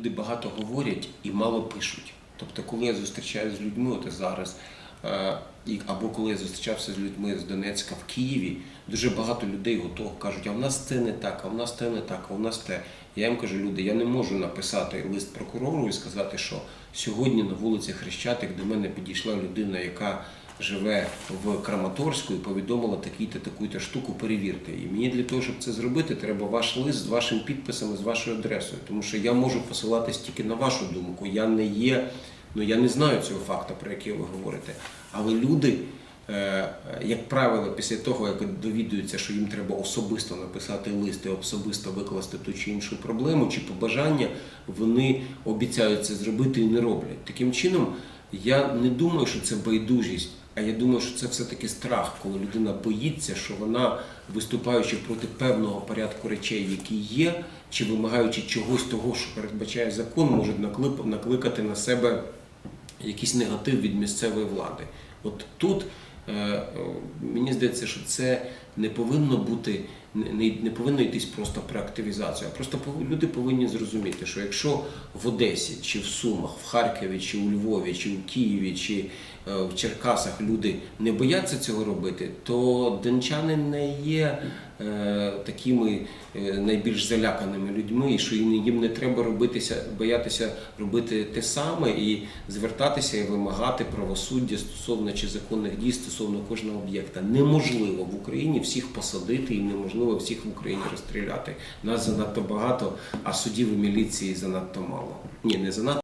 Люди багато говорять і мало пишуть. Тобто, коли я зустрічаюся з людьми, от зараз, е, або коли я зустрічався з людьми з Донецька в Києві, дуже багато людей готові кажуть, а в нас це не так, а в нас те не так, а в нас те. Я їм кажу, люди, я не можу написати лист прокурору і сказати, що сьогодні на вулиці Хрещатик до мене підійшла людина, яка живе в Краматорську і повідомила таку-то таку-то штуку, перевірте. І мені для того, щоб це зробити, треба ваш лист з вашим підписом з вашою адресою. Тому що я можу посилатись тільки на вашу думку. Я не є, ну я не знаю цього факту, про який ви говорите. Але люди, е, як правило, після того, як довідуються, що їм треба особисто написати лист і особисто викласти ту чи іншу проблему чи побажання, вони обіцяють це зробити і не роблять. Таким чином, я не думаю, що це байдужість, а я думаю, що це все-таки страх, коли людина боїться, що вона, виступаючи проти певного порядку речей, які є, чи вимагаючи чогось того, що передбачає закон, може накликати на себе якийсь негатив від місцевої влади. От тут е, е, мені здається, що це не повинно бути, не, не- повинно йтись просто про активізацію, а просто люди повинні зрозуміти, що якщо в Одесі, чи в Сумах, в Харкові, чи у Львові, чи в Києві, чи е, в Черкасах люди не бояться цього робити, то дончани не є е, такими е, найбільш заляканими людьми, і що їм не треба робитися, боятися робити те саме і звертатися і вимагати правосуддя стосовно чи законних дій стосовно кожного об'єкта. Неможливо в Україні всіх посадити і неможливо всіх в Україні розстріляти. Нас занадто багато, а судів і міліції занадто мало. Ні, не занадто.